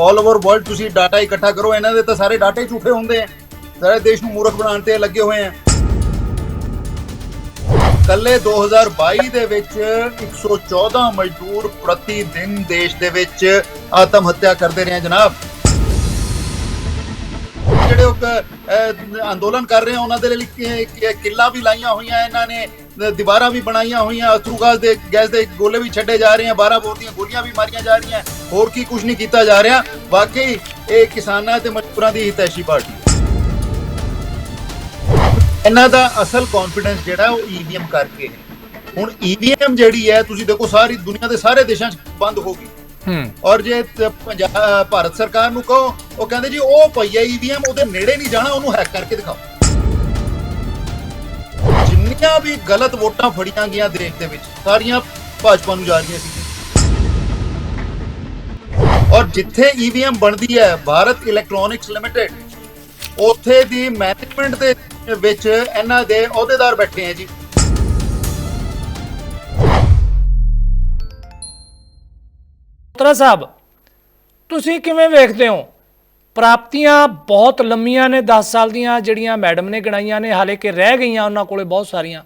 올 over world ਤੁਸੀਂ data ਇਕੱਠਾ ਕਰੋ, ਇਹਨਾਂ ਦੇ ਤਾਂ ਸਾਰੇ ਡਾਟੇ ਝੂਠੇ ਹੁੰਦੇ ਆ। ਸਾਰੇ ਦੇਸ਼ ਨੂੰ ਮੂਰਖ ਬਣਾਉਣ ਤੇ ਲੱਗੇ ਹੋਏ ਆ। ਕੱਲੇ 2022 ਦੇ ਵਿੱਚ 114 ਮਜ਼ਦੂਰ ਪ੍ਰਤੀ ਦਿਨ ਦੇਸ਼ ਦੇ ਵਿੱਚ ਆਤਮ ਹੱਤਿਆ ਕਰਦੇ ਰਹੇ ਜਨਾਬ। ਜਿਹੜੇ ਉਹ ਅੰਦੋਲਨ ਕਰ ਰਹੇ ਆ, ਉਹਨਾਂ ਦੇ ਲਈ ਕਿ- ਕਿੱਲਾਂ ਵੀ ਲਾਈਆਂ ਹੋਈਆਂ ਇਹਨਾਂ ਨੇ। ਦੀਵਾਰਾਂ ਵੀ ਬਣਾਈਆਂ ਹੋਈਆਂ ਅਥਰੂ ਗੈਸ ਦੇ ਗੈਸ ਦੇ ਗੋਲੇ ਵੀ ਛੱਡੇ ਜਾ ਰਹੇ ਆ 12 ਬੋਰ ਦੀਆਂ ਗੋਲੀਆਂ ਵੀ ਮਾਰੀਆਂ ਜਾ ਰਹੀਆਂ ਹੋਰ ਕੀ ਕੁਝ ਨਹੀਂ ਕੀਤਾ ਜਾ ਰਿਹਾ। ਵਾਕਈ ਇਹ ਕਿਸਾਨਾਂ ਤੇ ਮਜ਼ਦੂਰਾਂ ਦੀ ਹਿਤੈਸ਼ੀ ਪਾਰਟੀ। ਇਹਨਾਂ ਦਾ ਅਸਲ ਕੌਨਫੀਡੈਂਸ ਜਿਹੜਾ ਉਹ ਈਵੀਐਮ ਕਰਕੇ ਹੈ। ਹੁਣ ਈਵੀਐਮ ਜਿਹੜੀ ਹੈ ਤੁਸੀਂ ਦੇਖੋ ਸਾਰੀ ਦੁਨੀਆ ਦੇ ਸਾਰੇ ਦੇਸ਼ਾਂ 'ਚ ਬੰਦ ਹੋ ਗਈ। ਹੂੰ। ਔਰ ਜੇ ਭਾਰਤ ਸਰਕਾਰ ਨੂੰ ਕਹੋ ਉਹ ਕਹਿੰਦੇ ਜੀ ਉਹ ਪਈ ਹੈ ਈਵੀਐਮ ਉਹਦੇ ਨੇੜੇ ਨਹੀਂ ਜਾਣਾ ਉਹਨੂੰ ਹੈਕ ਕਰਕੇ ਦਿਖਾਓ। ਜਿੰਨੀਆਂ ਵੀ ਗਲਤ ਵੋਟਾਂ ਫੜੀਆਂ ਗਈਆਂ ਦੇਸ਼ ਦੇ ਵਿੱਚ, ਸਾਰੀਆਂ ਭਾਜਪਾ ਨੂੰ ਜਾ ਰਹੀਆਂ ਸੀ। ਔਰ ਜਿੱਥੇ ਈਵੀਐਮ ਬਣਦੀ ਹੈ, ਭਾਰਤ ਇਲੈਕਟ੍ਰੋਨਿਕਸ ਲਿਮਟਿਡ ਉੱਥੇ ਦੀ ਮੈਨੇਜਮੈਂਟ ਦੇ ਵਿੱਚ ਇਹਨਾਂ ਦੇ ਅਹੁਦੇਦਾਰ ਬੈਠੇ ਆ ਜੀ। ਤਰਾ ਸਾਹਿਬ, ਤੁਸੀਂ ਕਿਵੇਂ ਵੇਖਦੇ ਹੋ? ਪ੍ਰਾਪਤੀਆਂ ਬਹੁਤ ਲੰਮੀਆਂ ਨੇ 10 ਸਾਲ ਦੀਆਂ ਜਿਹੜੀਆਂ ਮੈਡਮ ਨੇ ਗਣਾਈਆਂ ਨੇ, ਹਾਲੇ ਕਿ ਰਹਿ ਗਈਆਂ ਉਹਨਾਂ ਕੋਲੇ ਬਹੁਤ ਸਾਰੀਆਂ।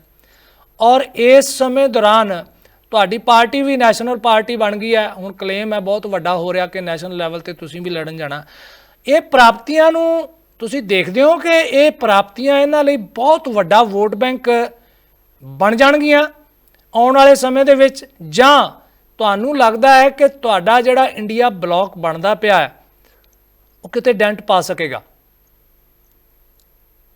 ਔਰ ਇਸ ਸਮੇਂ ਦੌਰਾਨ ਤੁਹਾਡੀ ਪਾਰਟੀ ਵੀ ਨੈਸ਼ਨਲ ਪਾਰਟੀ ਬਣ ਗਈ ਹੈ। ਹੁਣ ਕਲੇਮ ਹੈ, ਬਹੁਤ ਵੱਡਾ ਹੋ ਰਿਹਾ ਕਿ ਨੈਸ਼ਨਲ ਲੈਵਲ ਤੇ ਤੁਸੀਂ ਵੀ ਲੜਨ ਜਾਣਾ। ਇਹ ਪ੍ਰਾਪਤੀਆਂ ਨੂੰ ਤੁਸੀਂ ਦੇਖਦੇ ਹੋ ਕਿ ਇਹ ਪ੍ਰਾਪਤੀਆਂ ਇਹਨਾਂ ਲਈ ਬਹੁਤ ਵੱਡਾ ਵੋਟ ਬੈਂਕ ਬਣ ਜਾਣਗੀਆਂ ਆਉਣ ਵਾਲੇ ਸਮੇਂ ਦੇ ਵਿੱਚ? ਜਾਂ ਤੁਹਾਨੂੰ ਲੱਗਦਾ ਹੈ ਕਿ ਤੁਹਾਡਾ ਜਿਹੜਾ ਇੰਡੀਆ ਬਲੌਕ ਬਣਦਾ ਪਿਆ ਹੈ ਉਹ ਕਿਤੇ ਡੈਂਟ ਪਾ ਸਕੇਗਾ।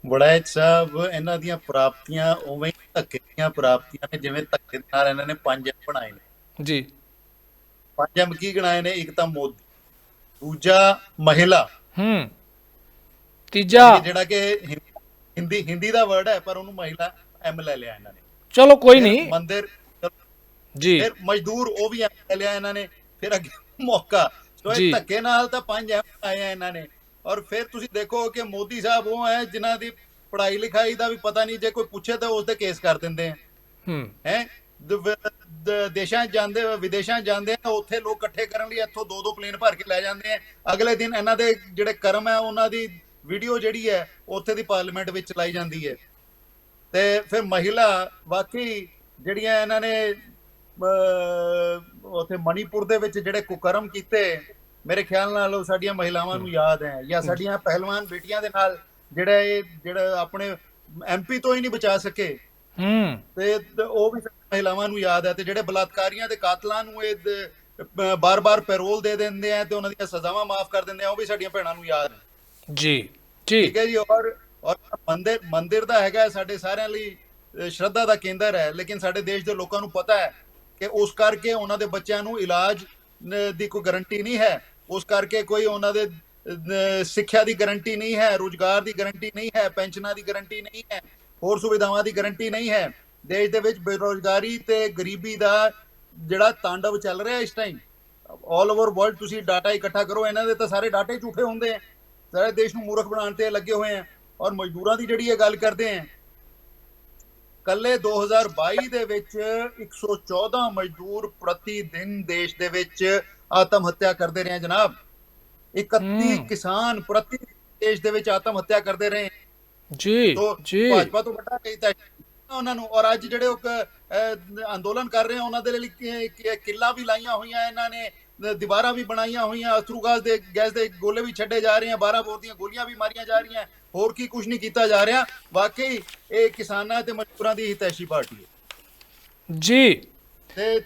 ਵੜੈਚ ਸਾਹਿਬ ਇਹਨਾਂ ਦੀਆਂ ਪ੍ਰਾਪਤੀਆਂ ਉਵੇਂ ਹੀ ਧੱਕੇ ਦੀਆਂ ਪ੍ਰਾਪਤੀਆਂ ਨੇ ਜਿਵੇਂ ਧੱਕੇ ਨਾਲ ਇਹਨਾਂ ਨੇ ਪੰਜ ਐਮ ਬਣਾਏ ਨੇ। ਜੀ। ਪੰਜ ਐਮ ਕੀ ਗਣਾਏ ਨੇ? ਇੱਕ ਤਾਂ ਮੋਦੀ ਦੂਜਾ ਮਹਿਲਾ। ਹੂੰ। ਤੀਜਾ। ਜਿਹੜਾ ਕਿ ਹਿੰਦੀ- ਹਿੰਦੀ ਦਾ ਵਰਡ ਹੈ ਪਰ ਉਹਨੂੰ ਮਹਿਲਾ ਐਮ ਲੈ ਲਿਆ ਇਹਨਾਂ ਨੇ। ਚਲੋ ਕੋਈ ਨਹੀਂ। ਮੰਦਿਰ ਜੀ। ਫਿਰ ਮਜ਼ਦੂਰ ਉਹ ਵੀ ਐਮ ਲੈ ਲਿਆ ਇਹਨਾਂ ਨੇ। ਫਿਰ ਅੱਗੇ ਮੌਕਾ। ਸੋ। ਇਹ ਧੱਕੇ ਨਾਲ ਤਾਂ ਪੰਜ ਐਮ ਆਏ ਆ ਇਹਨਾਂ ਨੇ। ਔਰ ਫਿਰ ਤੁਸੀਂ ਦੇਖੋ ਕਿ ਮੋਦੀ ਸਾਹਿਬ ਉਹ ਹੈ ਜਿਨ੍ਹਾਂ ਦੀ ਪੜ੍ਹਾਈ ਲਿਖਾਈ ਦਾ ਵੀ ਪਤਾ ਨਹੀਂ ਜੇ ਕੋਈ ਪੁੱਛੇ ਤਾਂ ਉਸ ਤੇ ਕੇਸ ਕਰ ਦਿੰਦੇ ਆ। ਹੂੰ। ਹੈ? ਦੇਸ਼ਾਂ ਜਾਂਦੇ ਵਿਦੇਸ਼ਾਂ ਜਾਂਦੇ ਆ ਉੱਥੇ ਲੋਕ ਇਕੱਠੇ ਕਰਨ ਲਈ ਇੱਥੋਂ ਦੋ ਦੋ ਪਲੇਨ ਭਰ ਕੇ ਲੈ ਜਾਂਦੇ ਆ। ਅਗਲੇ ਦਿਨ ਇਹਨਾਂ ਦੇ ਜਿਹੜੇ ਕਰਮ ਹੈ ਉਹਨਾਂ ਦੀ ਵੀਡੀਓ ਜਿਹੜੀ ਹੈ ਉੱਥੇ ਦੀ ਪਾਰਲੀਮੈਂਟ ਵਿੱਚ ਚਲਾਈ ਜਾਂਦੀ ਹੈ। ਤੇ ਫਿਰ ਮਹਿਲਾ ਵਾਕਈ ਜਿਹੜੀਆਂ ਇਹਨਾਂ ਨੇ ਉੱਥੇ ਮਣੀਪੁਰ ਦੇ ਵਿੱਚ ਜਿਹੜੇ ਕੁਕਰਮ ਕੀਤੇ ਮੇਰੇ ਖਿਆਲ ਨਾਲ ਉਹ ਸਾਡੀਆਂ ਮਹਿਲਾਵਾਂ ਨੂੰ ਯਾਦ ਹੈ ਜਾਂ ਸਾਡੀਆਂ ਪਹਿਲਵਾਨ ਬੇਟੀਆਂ ਦੇ ਨਾਲ ਜਿਹੜਾ ਇਹ ਜਿਹੜਾ ਆਪਣੇ ਐਮਪੀ ਤੋਂ ਹੀ ਨਹੀਂ ਬਚਾ ਸਕੇ। ਹੂੰ। ਤੇ ਉਹ ਵੀ ਮਹਿਲਾਵਾਂ ਨੂੰ ਯਾਦ ਹੈ ਤੇ ਜਿਹੜੇ ਬਲਾਤਕਾਰੀਆਂ ਤੇ ਕਾਤਲਾਂ ਨੂੰ ਇਹ ਬਾਰ-ਬਾਰ ਪੈਰੋਲ ਦੇ ਦਿੰਦੇ ਆ ਤੇ ਉਹਨਾਂ ਦੀਆਂ ਸਜ਼ਾਵਾਂ ਮਾਫ ਕਰ ਦਿੰਦੇ ਆ ਉਹ ਵੀ ਸਾਡੀਆਂ ਭੈਣਾਂ ਨੂੰ ਯਾਦ ਹੈ। ਜੀ ਜੀ। ਠੀਕ ਹੈ ਜੀ ਔਰ ਔਰ ਮੰਦਿਰ ਮੰਦਿਰ ਦਾ ਹੈਗਾ ਸਾਡੇ ਸਾਰਿਆਂ ਲਈ ਸ਼ਰਧਾ ਦਾ ਕੇਂਦਰ ਹੈ ਲੇਕਿਨ ਸਾਡੇ ਦੇਸ਼ ਦੇ ਲੋਕਾਂ ਨੂੰ ਪਤਾ ਹੈ ਕਿ ਉਸ ਕਰਕੇ ਉਹਨਾਂ ਦੇ ਬੱਚਿਆਂ ਨੂੰ ਇਲਾਜ ਦੀ ਕੋਈ ਗਾਰੰਟੀ ਨਹੀਂ ਹੈ। ਉਸ ਕਰਕੇ ਕੋਈ ਉਹਨਾਂ ਦੇ ਸਿੱਖਿਆ ਦੀ ਗਾਰੰਟੀ ਨਹੀਂ ਹੈ, ਰੋਜ਼ਗਾਰ ਦੀ ਗਾਰੰਟੀ ਨਹੀਂ ਹੈ, ਪੈਨਸ਼ਨਾਂ ਦੀ ਗਾਰੰਟੀ ਨਹੀਂ ਹੈ, ਹੋਰ ਸੁਵਿਧਾਵਾਂ ਦੀ ਗਾਰੰਟੀ ਨਹੀਂ ਹੈ। ਦੇਸ਼ ਦੇ ਵਿੱਚ ਬੇਰੋਜ਼ਗਾਰੀ ਤੇ ਗਰੀਬੀ ਦਾ ਜਿਹੜਾ ਤਾਂਡਵ ਚੱਲ ਰਿਹਾ ਇਸ ਟਾਈਮ ਆਲ ਓਵਰ ਵਰਲਡ ਤੁਸੀਂ ਡਾਟਾ ਇਕੱਠਾ ਕਰੋ, ਇਹਨਾਂ ਦੇ ਤਾਂ ਸਾਰੇ ਡਾਟੇ ਝੂਠੇ ਹੁੰਦੇ ਆ। ਸਾਰੇ ਦੇਸ਼ ਨੂੰ ਮੂਰਖ ਬਣਾਉਣ ਤੇ ਲੱਗੇ ਹੋਏ ਆ ਔਰ ਮਜ਼ਦੂਰਾਂ ਦੀ ਜਿਹੜੀ ਇਹ ਗੱਲ ਕਰਦੇ ਆ ਕੱਲੇ 2022 ਦੇ ਵਿੱਚ 114 ਮਜ਼ਦੂਰ ਪ੍ਰਤੀ ਦਿਨ ਦੇਸ਼ ਦੇ ਵਿੱਚ ਆਤਮ ਹੱਤਿਆ ਕਰਦੇ ਰਹੇ ਜਨਾਬ। 31 ਹਮ। ਕਿਸਾਨ ਪ੍ਰਤੀ ਦੇਸ਼ ਦੇ ਵਿੱਚ ਆਤਮ ਹੱਤਿਆ ਕਰਦੇ ਰਹੇ। ਜੀ ਤੋ ਜੀ। ਭਾਜਪਾ ਤੋਂ ਵੱਡਾ ਕੀਤਾ ਉਹਨਾਂ ਨੂੰ ਔਰ ਅੱਜ ਜਿਹੜੇ ਉਹ ਅੰਦੋਲਨ ਕਰ ਰਹੇ ਆ ਉਹਨਾਂ ਦੇ ਲਈ ਕਿੱਲਾਂ ਵੀ ਲਾਈਆਂ ਹੋਈਆਂ ਇਹਨਾਂ ਨੇ ਦੀਵਾਰਾਂ ਵੀ ਬਣਾਈਆਂ ਹੋਈਆਂ ਗੈਸ ਦੇ ਗੈਸ ਦੇ ਗੋਲੇ ਵੀ ਛੱਡੇ ਜਾ ਰਹੇ ਆ 12 ਬੋਰ ਦੀਆਂ ਗੋਲੀਆਂ ਵੀ ਮਾਰੀਆਂ ਜਾ ਰਹੀਆਂ। ਹੋਰ ਕੀ ਕੁਝ ਨਹੀਂ ਕੀਤਾ ਜਾ ਰਿਹਾ। ਵਾਕਈ ਇਹ ਕਿਸਾਨਾਂ ਤੇ ਮਜ਼ਦੂਰਾਂ ਦੀ ਹਿਤੈਸ਼ੀ ਪਾਰਟੀ ਹੈ। ਜੀ। ਤੇ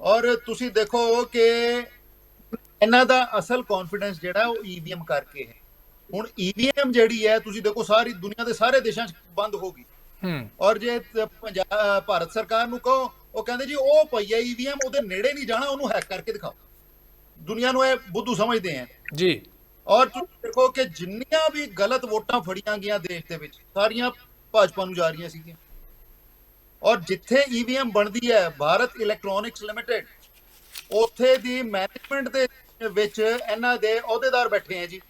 ਔਰ ਤੁਸੀਂ ਦੇਖੋ ਕਿ ਇਹਨਾਂ ਦਾ ਅਸਲ ਕੌਨਫੀਡੈਂਸ ਜਿਹੜਾ ਉਹ ਈਵੀਐਮ ਕਰਕੇ ਹੈ। ਹੁਣ ਈਵੀਐਮ ਜਿਹੜੀ ਹੈ ਤੁਸੀਂ ਦੇਖੋ ਸਾਰੀ ਦੁਨੀਆ ਦੇ ਸਾਰੇ ਦੇਸ਼ਾਂ 'ਚ ਬੰਦ ਹੋ ਗਈ। ਹੂੰ। ਔਰ ਜੇ ਪੰਜਾਬ ਭਾਰਤ ਸਰਕਾਰ ਨੂੰ ਕਹੋ ਉਹ ਕਹਿੰਦੇ ਜੀ ਉਹ ਪਈ ਹੈ ਈਵੀਐਮ ਉਹਦੇ ਨੇੜੇ ਨਹੀਂ ਜਾਣਾ ਉਹਨੂੰ ਹੈਕ ਕਰਕੇ ਦਿਖਾਓ। ਦੁਨੀਆ ਨੂੰ ਇਹ ਬੁੱਧੂ ਸਮਝਦੇ ਆ। ਜੀ। ਔਰ ਤੁਸੀਂ ਦੇਖੋ ਕਿ ਜਿੰਨੀਆਂ ਵੀ ਗਲਤ ਵੋਟਾਂ ਫੜੀਆਂ ਗਈਆਂ ਦੇਸ਼ ਦੇ ਵਿੱਚ ਸਾਰੀਆਂ ਭਾਜਪਾ ਨੂੰ ਜਾ ਰਹੀਆਂ ਸੀਗੀਆਂ। ਔਰ ਜਿੱਥੇ ਈਵੀਐਮ ਬਣਦੀ ਹੈ ਭਾਰਤ ਇਲੈਕਟ੍ਰੋਨਿਕਸ ਲਿਮਟਿਡ ਉੱਥੇ ਦੀ ਮੈਨੇਜਮੈਂਟ ਦੇ ਵਿੱਚ ਇਹਨਾਂ ਦੇ ਅਹੁਦੇਦਾਰ ਬੈਠੇ ਆ ਜੀ।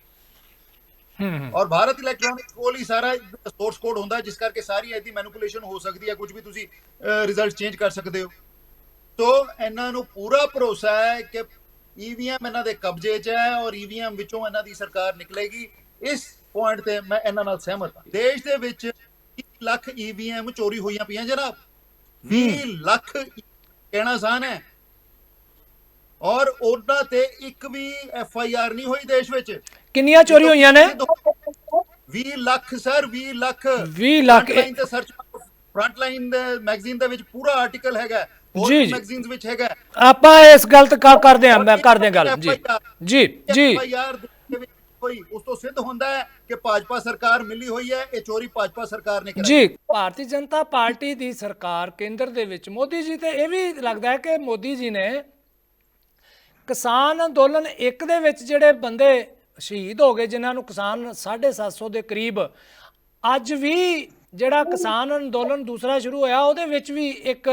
ਔਰ ਭਾਰਤ ਇਲੈਕਟ੍ਰੋਨਿਕਸ ਕੋਲ ਹੀ ਸਾਰਾ ਸੋਰਸ ਕੋਡ ਹੁੰਦਾ ਜਿਸ ਕਰਕੇ ਸਾਰੀ ਇਹਦੀ ਮੈਨੀਪੂਲੇਸ਼ਨ ਹੋ ਸਕਦੀ ਹੈ ਕੁਝ ਵੀ ਤੁਸੀਂ ਰਿਜ਼ਲਟ ਚੇਂਜ ਕਰ ਸਕਦੇ ਹੋ। ਤੋਂ ਇਹਨਾਂ ਨੂੰ ਪੂਰਾ ਭਰੋਸਾ ਹੈ ਕਿ ਈਵੀਐਮ ਇਹਨਾਂ ਦੇ ਕਬਜ਼ੇ 'ਚ ਹੈ ਔਰ ਈਵੀਐਮ ਵਿੱਚੋਂ ਇਹਨਾਂ ਦੀ ਸਰਕਾਰ ਨਿਕਲੇਗੀ। ਇਸ ਪੁਆਇੰਟ ਤੇ ਮੈਂ ਇਹਨਾਂ ਨਾਲ ਸਹਿਮਤ ਹਾਂ। ਦੇਸ਼ ਦੇ ਵਿੱਚ 20 ਲੱਖ ਈਵੀਐਮ ਚੋਰੀ ਹੋਈਆਂ ਪਈਆਂ ਜਨਾਬ। 20 ਲੱਖ ਕਹਿਣਾ ਆਸਾਨ ਹੈ। ਔਰ ਉਹਨਾਂ ਤੇ ਇੱਕ ਵੀ ਐਫ ਆਈ ਆਰ ਨਹੀਂ ਹੋਈ ਦੇਸ਼ ਵਿੱਚ। ਕਿੰਨੀਆਂ ਚੋਰੀ ਹੋਈਆਂ ਨੇ? 20 ਲੱਖ ਸਰ 20 ਲੱਖ। 20 ਲੱਖ ਤੇ ਸਰਚ ਫਰੰਟ ਲਾਈਨ ਦੇ ਮੈਗਜ਼ੀਨ ਦੇ ਵਿੱਚ ਪੂਰਾ ਆਰਟੀਕਲ ਹੈਗਾ। ਜੀ, ਜੀ। ਮੈਗਜ਼ੀਨਸ ਵਿੱਚ ਹੈਗਾ ਆਪਾਂ ਇਸ ਗੱਲ ਤੇ ਕ- ਕਰਦੇ ਹਾਂ ਮੈਂ ਕਰਦੇ ਗੱਲ ਜੀ। ਜੀ ਜੀ। ਵਿੱਚ ਕੋਈ ਉਸ ਤੋਂ ਸਿੱਧ ਹੁੰਦਾ ਹੈ ਕਿ ਭਾਜਪਾ ਸਰਕਾਰ ਮਿਲੀ ਹੋਈ ਹੈ ਇਹ ਚੋਰੀ ਭਾਜਪਾ ਸਰਕਾਰ ਨੇ ਕਰਾਈ ਜੀ ਭਾਰਤੀ ਜਨਤਾ ਪਾਰਟੀ ਦੀ ਸਰਕਾਰ ਕੇਂਦਰ ਦੇ ਵਿੱਚ ਮੋਦੀ ਜੀ ਤੇ ਇਹ ਵੀ ਲੱਗਦਾ ਹੈ ਕਿ ਮੋਦੀ ਜੀ ਨੇ ਕਿਸਾਨ ਅੰਦੋਲਨ ਇੱਕ ਦੇ ਵਿੱਚ ਜਿਹੜੇ ਬੰਦੇ ਸ਼ਹੀਦ ਹੋ ਗਏ ਜਿਨ੍ਹਾਂ ਨੂੰ ਕਿਸਾਨ 750 ਦੇ ਕਰੀਬ ਅੱਜ ਵੀ ਜਿਹੜਾ ਕਿਸਾਨ ਅੰਦੋਲਨ ਦੂਸਰਾ ਸ਼ੁਰੂ ਹੋਇਆ, ਉਹਦੇ ਵਿੱਚ ਵੀ ਇੱਕ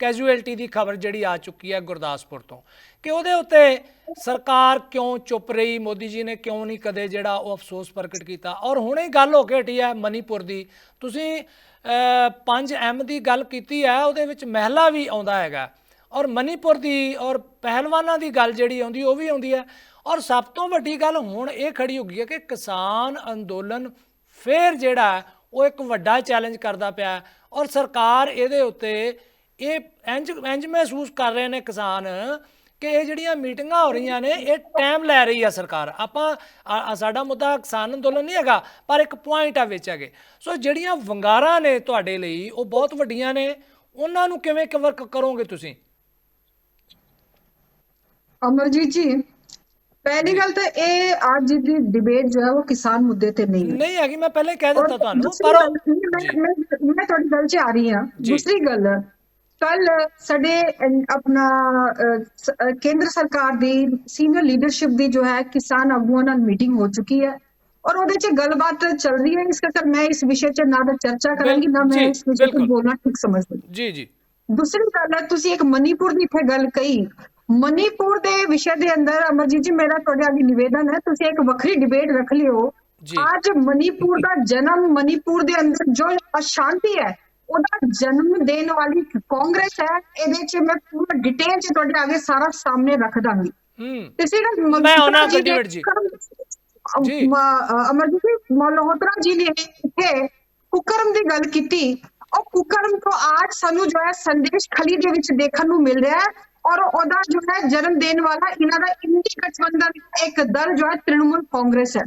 ਕੈਜੂਅਲਟੀ ਦੀ ਖਬਰ ਜਿਹੜੀ ਆ ਚੁੱਕੀ ਹੈ ਗੁਰਦਾਸਪੁਰ ਤੋਂ ਕਿ ਉਹਦੇ ਉੱਤੇ ਸਰਕਾਰ ਕਿਉਂ ਚੁੱਪ ਰਹੀ? ਮੋਦੀ ਜੀ ਨੇ ਕਿਉਂ ਨਹੀਂ ਕਦੇ ਜਿਹੜਾ ਉਹ ਅਫਸੋਸ ਪ੍ਰਗਟ ਕੀਤਾ? ਔਰ ਹੁਣੇ ਗੱਲ ਹੋ ਕੇ ਹਟੀ ਹੈ ਮਨੀਪੁਰ ਦੀ। ਤੁਸੀਂ 5 ਐਮ ਦੀ ਗੱਲ ਕੀਤੀ ਹੈ, ਉਹਦੇ ਵਿੱਚ ਮਹਿਲਾ ਵੀ ਆਉਂਦਾ ਹੈਗਾ। ਔਰ ਮਨੀਪੁਰ ਦੀ ਔਰ ਪਹਿਲਵਾਨਾਂ ਦੀ ਗੱਲ ਜਿਹੜੀ ਆਉਂਦੀ, ਉਹ ਵੀ ਆਉਂਦੀ ਹੈ। ਔਰ ਸਭ ਤੋਂ ਵੱਡੀ ਗੱਲ ਹੁਣ ਇਹ ਖੜੀ ਹੋ ਗਈ ਹੈ ਕਿ ਕਿਸਾਨ ਅੰਦੋਲਨ ਫੇਰ ਜਿਹੜਾ ਉਹ ਇੱਕ ਵੱਡਾ ਚੈਲੰਜ ਕਰਦਾ ਪਿਆ ਔਰ ਸਰਕਾਰ ਇਹਦੇ ਉੱਤੇ ਇਹ ਇੰਜ ਇੰਜ ਮਹਿਸੂਸ ਕਰ ਰਹੇ ਨੇ ਕਿਸਾਨ ਕਿ ਇਹ ਜਿਹੜੀਆਂ ਮੀਟਿੰਗਾਂ ਹੋ ਰਹੀਆਂ ਨੇ, ਇਹ ਟਾਈਮ ਲੈ ਰਹੀ ਆ ਸਰਕਾਰ। ਆਪਾਂ ਸਾਡਾ ਮੁੱਦਾ ਕਿਸਾਨ ਅੰਦੋਲਨ ਨਹੀਂ ਹੈਗਾ, ਪਰ ਇੱਕ ਪੁਆਇੰਟ ਆ ਵਿੱਚ ਹੈਗੇ। ਸੋ ਜਿਹੜੀਆਂ ਵੰਗਾਰਾਂ ਨੇ ਤੁਹਾਡੇ ਲਈ, ਉਹ ਬਹੁਤ ਵੱਡੀਆਂ ਨੇ। ਉਹਨਾਂ ਨੂੰ ਕਿਵੇਂ ਕਵਰ ਕਰੋਗੇ ਤੁਸੀਂ? ਅਮਰਜੀਤ ਜੀ ਪਹਿਲੀ ਗੱਲ ਤਾਂ ਇਹ ਅੱਜ ਦੀ ਡਿਬੇਟ ਜੋ ਹੈ ਉਹ ਕਿਸਾਨ ਮੁੱਦੇ ਤੇ ਨਹੀਂ ਹੈ। ਨਹੀਂ ਹੈਗੀ ਮੈਂ ਪਹਿਲੇ ਕਹਿ ਦਿੱਤਾ ਤੁਹਾਨੂੰ ਪਰ ਮੈਂ- ਤੁਹਾਡੀ ਗੱਲ 'ਚ ਆ ਰਹੀ ਹਾਂ। ਦੂਸਰੀ ਗੱਲ ਕੱਲ ਸਾਡੇ ਆਪਣਾ ਕੇਂਦਰ ਸਰਕਾਰ ਦੀ ਸੀਨੀਅਰ ਲੀਡਰਸ਼ਿਪ ਦੀ ਜੋ ਹੈ ਕਿਸਾਨ ਆਗੂਆਂ ਨਾਲ ਮੀਟਿੰਗ ਹੋ ਚੁੱਕੀ ਹੈ। ਔਰ ਉਹਦੇ 'ਚ ਗੱਲਬਾਤ ਚੱਲ ਰਹੀ ਹੈ ਇਸ ਕਰਕੇ ਮੈਂ ਇਸ ਵਿਸ਼ੇ 'ਚ ਨਾ ਤਾਂ ਚਰਚਾ ਕਰਾਂਗੀ ਨਾ ਮੈਂ ਇਸ ਵਿਸ਼ੇ 'ਤੇ। ਬੋਲਣਾ ਠੀਕ ਸਮਝਦੀ। ਜੀ ਜੀ। ਦੂਸਰੀ ਗੱਲ ਹੈ ਤੁਸੀਂ ਇੱਕ ਮਨੀਪੁਰ ਦੀ ਇੱਥੇ ਗੱਲ ਕਹੀ। ਮਨੀਪੁਰ ਦੇ ਵਿਸ਼ੇ ਦੇ ਅੰਦਰ ਅਮਰਜੀਤ ਜੀ ਮੇਰਾ ਤੁਹਾਡੇ ਅੱਗੇ ਨਿਵੇਦਨ ਹੈ ਤੁਸੀਂ ਇੱਕ ਵੱਖਰੀ ਡਿਬੇਟ ਰੱਖ ਲਿਓ। ਅੱਜ ਮਨੀਪੁਰ ਦਾ ਜਨਮ ਮਨੀਪੁਰ ਦੇ ਅੰਦਰ ਜੋ ਅਸ਼ਾਂਤੀ ਹੈ ਉਹਦਾ ਜਨਮ ਦੇਣ ਵਾਲੀ ਕਾਂਗਰਸ ਹੈ ਇਹਦੇ 'ਚ ਮੈਂ ਪੂਰਾ ਡਿਟੇਲ 'ਚ ਤੁਹਾਡੇ ਅੱਗੇ ਸਾਰਾ ਸਾਹਮਣੇ ਰੱਖ ਦਾਂਗੀ ਹੂੰ ਇਸੇ ਗੱਲ ਮੈਂ ਆਉਣਾ ਮਲਹੋਤਰਾ ਜੀ ਨੇ ਡਿਬੇਟ ਜੀ। ਜੀ। ਅਮਰਜੀਤ ਜੀ ਮਲਹੋਤਰਾ ਜੀ ਨੇ ਇੱਥੇ ਕੁਕਰਮ ਦੀ ਗੱਲ ਕੀਤੀ ਉਹ ਕੁਕਰਮ ਤੋਂ ਆਜ ਸਾਨੂੰ ਜੋ ਹੈ ਸੰਦੇਸ਼ ਖਲੀ ਦੇ ਵਿੱਚ ਦੇਖਣ ਨੂੰ ਮਿਲ ਰਿਹਾ ਹੈ ਔਰ ਉਹਦਾ ਜੋ ਹੈ ਜਨਮ ਦੇਣ ਵਾਲਾ ਇਹਨਾਂ ਦਾ ਇੰਡੀ ਗਠਬੰਧਨ ਇੱਕ ਦਲ ਜੋ ਹੈ ਤ੍ਰਿਣਮੂਲ ਕਾਂਗਰਸ ਹੈ।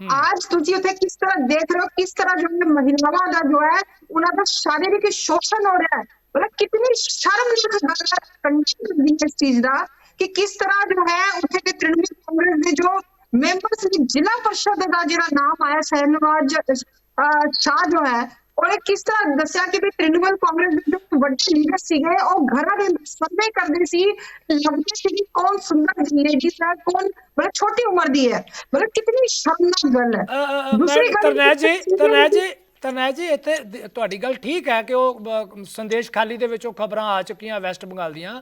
आज ਤੁਸੀਂ ਉੱਥੇ ਕਿਸ ਤਰ੍ਹਾਂ ਦੇਖ ਰਹੇ ਹੋ ਕਿਸ ਤਰ੍ਹਾਂ ਜੋ ਹੈ ਮਹਿਲਾਵਾਂ ਦਾ ਜੋ ਹੈ ਉਹਨਾਂ ਦਾ ਸ਼ਾਰੀਰਿਕ ਸ਼ੋਸ਼ਣ ਹੋ ਰਿਹਾ ਹੈ। ਮਤਲਬ ਕਿਤਨੀ ਸ਼ਰਮਨਾਕ ਗੱਲ ਹੈ ਕੰਡੀਸ਼ਨ ਹੈ ਇਸ ਚੀਜ਼ ਦਾ ਕਿ ਕਿਸ ਤਰ੍ਹਾਂ ਜੋ ਹੈ ਉੱਥੇ ਦੇ ਤ੍ਰਿਣਮੂਲ ਕਾਂਗਰਸ ਦੇ ਜੋ ਮੈਂਬਰਸ ਦੀ ਜ਼ਿਲ੍ਹਾ ਪਰਿਸ਼ਦ ਦਾ ਜਿਹੜਾ ਨਾਮ ਆਇਆ ਸਹਿਨਵਾਜ ਸ਼ਾਹ ਜੋ ਹੈ ਉਹਨੇ ਕਿਸ ਤਰ੍ਹਾਂ ਦੱਸਿਆ ਕਿ ਵੀ ਤ੍ਰਿਣਮੂਲ ਕਾਂਗਰਸ ਦੇ ਜੋ ਵੱਡੇ ਲੀਡਰ ਸੀਗੇ ਉਹ ਘਰਾਂ ਦੇ ਸਰਵੇ ਕਰਦੇ ਸੀ। ਲੱਗਦੇ ਸੀ ਕਿ ਕੌਣ ਸੁੰਦਰ ਲੇਡੀਜ਼ ਹੈ ਕੌਣ ਮਤਲਬ ਛੋਟੀ ਉਮਰ ਦੀ ਹੈ ਮਤਲਬ ਕਿਤਨੀ ਸ਼ਰਮਨਾਕ ਗੱਲ ਹੈ। ਦੂਸਰੀ ਗੱਲ ਤਰਨੈਜ ਜੀ ਇਹ ਤਰਨੈਜ ਜੀ ਤਰਨੈਜ ਜੀ ਇੱਥੇ ਤੁਹਾਡੀ ਗੱਲ ਠੀਕ ਹੈ ਕਿ ਉਹ ਸੰਦੇਸ਼ ਖਾਲੀ ਦੇ ਵਿੱਚ ਖਬਰਾਂ ਆ ਚੁੱਕੀਆਂ ਵੈਸਟ ਬੰਗਾਲ ਦੀਆਂ।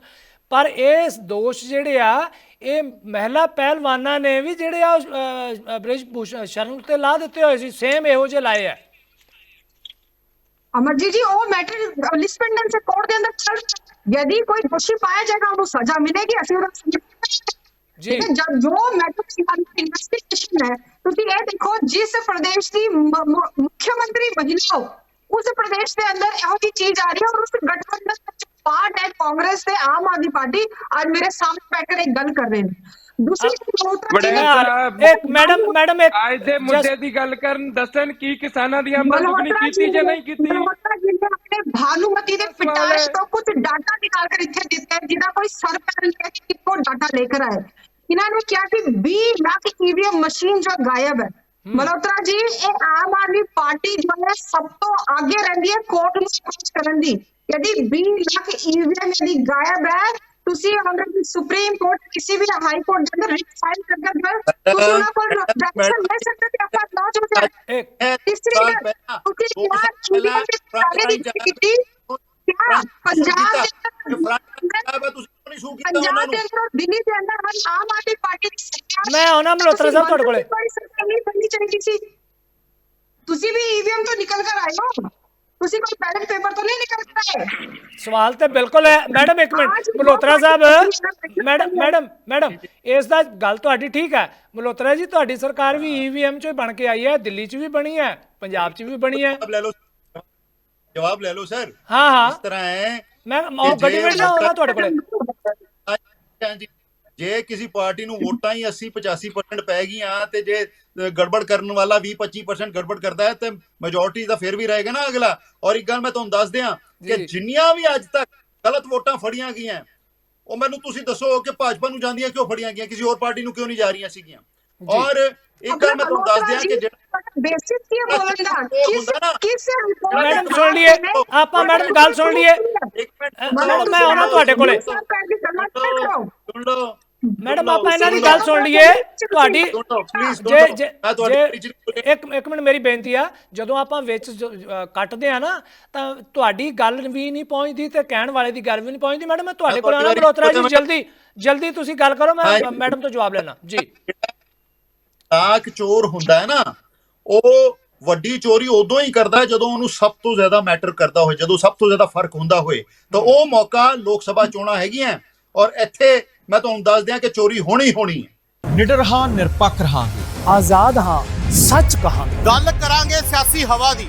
ਪਰ ਇਹ ਦੋਸ਼ ਜਿਹੜੇ ਆ ਇਹ ਮਹਿਲਾ ਪਹਿਲਵਾਨਾਂ ਨੇ ਵੀ ਜਿਹੜੇ ਆ ਬ੍ਰਿਜ ਸ਼ਰਨ ਤੇ ਲਾ ਦਿੱਤੇ ਹੋਏ ਸੀ ਸੇਮ ਇਹੋ ਜਿਹੇ ਲਾਏ ਆ। ਅਮਰਜੀਤ ਜੀ ਉਹ ਮੈਟਰ ਲਿਸਪੈਂਡਨ ਸੇ ਕੋਰਟ ਦੇ ਅੰਦਰ ਚੱਲ। ਯਦि ਕੋਈ ਦੋਸ਼ੀ ਪਾਇਆ ਜਾਏਗਾ ਉਹਨੂੰ ਸਜ਼ਾ ਮਿਲੇਗੀ ਅਸੀਂ ਉਹਦਾ ਜੀ। ਜਦ ਜੋ ਮੈਟਰ ਇਨਵੈਸਟੀਗੇਸ਼ਨ ਹੈ ਤੁਸੀਂ ਇਹ ਦੇਖੋ ਜਿਸ ਪ੍ਰਦੇਸ਼ ਦੀ ਮੁੱਖ ਮੰਤਰੀ ਮਹਿਲਾ ਹੋ ਉਸ ਪ੍ਰਦੇਸ਼ ਦੇ ਅੰਦਰ ਇਹੋ ਜਿਹੀ ਚੀਜ਼ ਆ ਰਹੀ ਹੈ ਔਰ ਉਸ ਗਠਬੰਧਨ ਵਿੱਚ ਪਾਰਟ ਹੈ ਕਾਂਗਰਸ ਤੇ ਆਮ ਆਦਮੀ ਪਾਰਟੀ ਅੱਜ ਮੇਰੇ ਸਾਹਮਣੇ ਬੈਠ ਕੇ ਗੱਲ ਕਰ ਰਹੇ ਨੇ ਦੂਸਰੀ ਸਾਹਿਬ, ਇੱਕ ਮੈਡਮ ਮੈਡਮ ਇੱਕ ਅੱਜ ਦੇ ਮੁੱਦੇ ਦੀ ਗੱਲ ਕਰਨ ਦੱਸਣ ਕੀ ਕਿਸਾਨਾਂ ਦੀ ਆਮਦਨ ਦੁੱਗਣੀ ਕੀਤੀ ਜਾਂ ਨਹੀਂ ਕੀਤੀ? ਆਪਣੇ ਭਾਨੂਮਤੀ ਦੇ ਪਿਟਾਸ਼। ਤੋਂ ਕੁਝ ਡਾਟਾ ਨਿਕਾਲ ਕਰ ਇੱਥੇ ਦਿੱਤਾ ਹੈ ਜਿਹਦਾ ਕੋਈ ਸਰ ਪੈਰ ਨਹੀਂ ਹੈ ਕਿ ਕਿੱਥੋਂ ਡਾਟਾ ਲੇਕਰ ਆਏ। ਇਹਨਾਂ ਨੇ ਕਿਹਾ ਕਿ 20 ਲੱਖ ਈਵੀਐਮ ਮਸ਼ੀਨ ਜੋ ਗਾਇਬ ਹੈ। ਮਲਹੋਤਰਾ ਜੀ ਇਹ ਆਮ ਆਦਮੀ ਪਾਰਟੀ ਜੋ ਹੈ ਸਭ ਤੋਂ ਅੱਗੇ ਰਹਿੰਦੀ ਹੈ ਕੋਰਟ ਨੂੰ ਅਪਰੋਚ ਕਰਨ ਦੀ। ਯਦि 20 ਲੱਖ ਈਵੀਐਮ ਯਦि ਗਾਇਬ ਹੈ ਤੁਸੀਂ ਆਨਰੇਬਲ ਸੁਪਰੀਮ ਕੋਰਟ ਕਿਸੇ ਵੀ ਹਾਈ ਕੋਰਟ ਦੇ ਅੰਦਰ ਰਿਟ ਫਾਈਲ ਕਰਕੇ ਜੋ ਹੈ, ਤੁਸੀਂ ਉਹਨਾਂ ਕੋਲ ਡਾਇਰੈਕਸ਼ਨ ਲੈ ਸਕਦੇ ਹੋ ਕਿ ਆਪਾਂ ਲੌਂਚ ਹੋ। ਜਾਏ ਤੀਸਰੀ ਚੀਜ਼ਾਂ ਪਹਿਲਾਂ ਦੇ ਫਰੰਟ ਸਾਰੇ ਦੀ ਕੀਤੀ ਕਿਆ ਪੰਜਾਬ ਦੇ ਤੁਸੀਂ ਨਹੀਂ ਸ਼ੂ ਕੀਤਾ ਉਹਨਾਂ ਪੰਜਾਬ ਦੇ ਨੂੰ ਅੰਦਰ ਦਿੱਲੀ ਦੇ ਅੰਦਰ ਹਰ ਆਮ ਆਦਮੀ ਪਾਰਟੀ ਦੀ ਸਰਕਾਰ ਮੈਂ ਆਉਣਾ ਮਲਹੋਤਰਾ ਸਾਹਿਬ ਤੁਹਾਡੇ ਕੋਲੇ। ਕੋਈ ਸਰਕਾਰ ਨਹੀਂ ਬਣਨੀ ਚਾਹੀਦੀ ਸੀ? ਤੁਸੀਂ ਵੀ ਈਵੀਐਮ ਤੋਂ ਨਿਕਲ ਕਰ ਆਏ ਹੋ? ਤੁਸੀਂ ਕੋਈ ਬੈਲਟ ਪੇਪਰ ਤੋਂ ਨਹੀਂ ਨਿਕਲ ਸਵਾਲ ਤੇ ਬਿਲਕੁਲ ਹੈ। ਮੈਡਮ ਇੱਕ ਮਿੰਟ। ਅੱਜ ਮਲਹੋਤਰਾ ਸਾਹਿਬ ਮੈਡਮ ਮੈਡਮ ਮੈਡਮ ਇਸ ਦਾ ਗੱਲ ਤੁਹਾਡੀ ਠੀਕ ਹੈ। ਮਲਹੋਤਰਾ ਜੀ ਤੁਹਾਡੀ ਸਰਕਾਰ ਵੀ ਈਵੀਐਮ ਚੋਂ ਹੀ ਬਣ ਕੇ ਆਈ ਹੈ ਦਿੱਲੀ 'ਚ ਵੀ ਬਣੀ ਹੈ ਪੰਜਾਬ 'ਚ ਵੀ ਬਣੀ ਹੈ। ਜਵਾਬ ਲੈ ਲਓ ਜਵਾਬ ਲੈ ਲਓ ਸਰ। ਹਾਂ ਹਾਂ। ਇਸ ਤਰ੍ਹਾਂ ਹੈ ਮੈਂ ਉਹ ਗੱਡੀ ਵਿੱਚ ਆਉਣਾ ਤੁਹਾਡੇ ਕੋਲੇ। ਹਾਂਜੀ ਜੇ ਕਿਸੇ ਪਾਰਟੀ ਨੂੰ ਵੋਟਾਂ ਹੀ 80 85% ਪੈ ਗਈਆਂ ਤੇ ਜੇ ਗੜਬੜ ਕਰਨ ਵਾਲਾ 20 25% ਗੜਬੜ ਕਰਦਾ ਹੈ ਤੇ ਮੈਜੋਰਟੀ ਦਾ ਫਿਰ ਵੀ ਰਹੇਗਾ ਨਾ ਅਗਲਾ। ਔਰ ਇੱਕ ਗੱਲ ਮੈਂ ਤੁਹਾਨੂੰ ਦੱਸ ਦਿਆਂ ਕਿ। ਜਿੰਨੀਆਂ ਵੀ ਅੱਜ ਤੱਕ ਗਲਤ ਵੋਟਾਂ ਫੜੀਆਂ ਗਈਆਂ ਉਹ ਮੈਨੂੰ ਤੁਸੀਂ ਦੱਸੋ ਕਿ ਭਾਜਪਾ ਨੂੰ ਜਾਂਦੀਆਂ ਕਿਉਂ ਫੜੀਆਂ ਗਈਆਂ? ਕਿਸੇ ਹੋਰ ਪਾਰਟੀ ਨੂੰ ਕਿਉਂ ਨਹੀਂ ਜਾ ਰਹੀਆਂ ਸੀਗੀਆਂ? ਔਰ ਇੱਕ ਗੱਲ ਮੈਂ ਤੁਹਾਨੂੰ ਦੱਸ ਦਿਆਂ ਕਿ ਜਿਹੜਾ ਬੇਸਿਕ ਕੀ ਹੈ ਬੋਲਣ ਦਾ? ਕਿਸ ਹੁੰਦਾ ਨਾ। ਕਿਸ report ਮੈਡਮ ਸੁਣ ਲਈਏ। ਆਪਾਂ ਮੈਡਮ ਗੱਲ ਸੁਣ ਲਈਏ। ਇੱਕ ਮੈਡਮ ਮੈਂ ਆਉਣਾ ਤੁਹਾਡੇ ਕੋਲੇ। ਸੁਣ ਲਓ ਮੈਡਮ ਆਪਾਂ ਇਹਨਾਂ ਦੀ ਗੱਲ ਸੁਣ ਲਈਏ। ਤੁਹਾਡੀ ਜੇ ਜੇ ਮੈਂ ਤੁਹਾਡੀ ਜੇ- ਟੀਚਰ ਕੋਲ ਇੱਕ ਇੱਕ ਮਿੰਟ ਮੇਰੀ ਬੇਨਤੀ ਆ। ਜਦੋਂ ਆਪਾਂ ਵਿੱਚ ਕੱਟਦੇ ਆ ਨਾ ਤਾਂ ਤੁਹਾਡੀ ਗੱਲ ਵੀ ਨਹੀਂ ਪਹੁੰਚਦੀ ਤੇ ਕਹਿਣ ਵਾਲੇ ਦੀ ਗੱਲ ਵੀ ਨਹੀਂ ਪਹੁੰਚਦੀ। ਮੈਡਮ ਮੈਂ ਤੁਹਾਡੇ ਕੋਲ ਆਣਾ ਮਲਹੋਤਰਾ ਜੀ ਜਲਦੀ ਜਲਦੀ ਤੁਸੀਂ ਗੱਲ ਕਰੋ ਮੈਂ। ਮੈਡਮ ਤੋਂ ਜਵਾਬ ਲੈਣਾ। ਜੀ। ਤਾਕ ਚੋਰ ਹੁੰਦਾ ਹੈ ਨਾ ਉਹ ਵੱਡੀ ਚੋਰੀ ਉਦੋਂ ਹੀ ਕਰਦਾ ਜਦੋਂ ਉਹਨੂੰ ਸਭ ਤੋਂ ਜ਼ਿਆਦਾ ਮੈਟਰ ਕਰਦਾ ਹੋਏ ਜਦੋਂ ਸਭ ਤੋਂ ਜ਼ਿਆਦਾ ਫ਼ਰਕ ਹੁੰਦਾ ਹੋਏ। ਤਾਂ ਉਹ ਮੌਕਾ ਲੋਕ ਸਭਾ ਚੋਣਾਂ ਹੈਗੀਆਂ ਔਰ ਇੱਥੇ ਮੈਂ ਤੁਹਾਨੂੰ ਦੱਸ ਦਿਆਂ ਕਿ ਚੋਰੀ ਹੋਣੀ ਹੋਣੀ ਹੈ। ਨਿਡਰ ਹਾਂ ਨਿਰਪੱਖ ਰਹਾਂਗੇ। ਆਜ਼ਾਦ ਹਾਂ ਸੱਚ ਕਹਾਂ ਗੱਲ ਕਰਾਂਗੇ ਸਿਆਸੀ ਹਵਾ ਦੀ।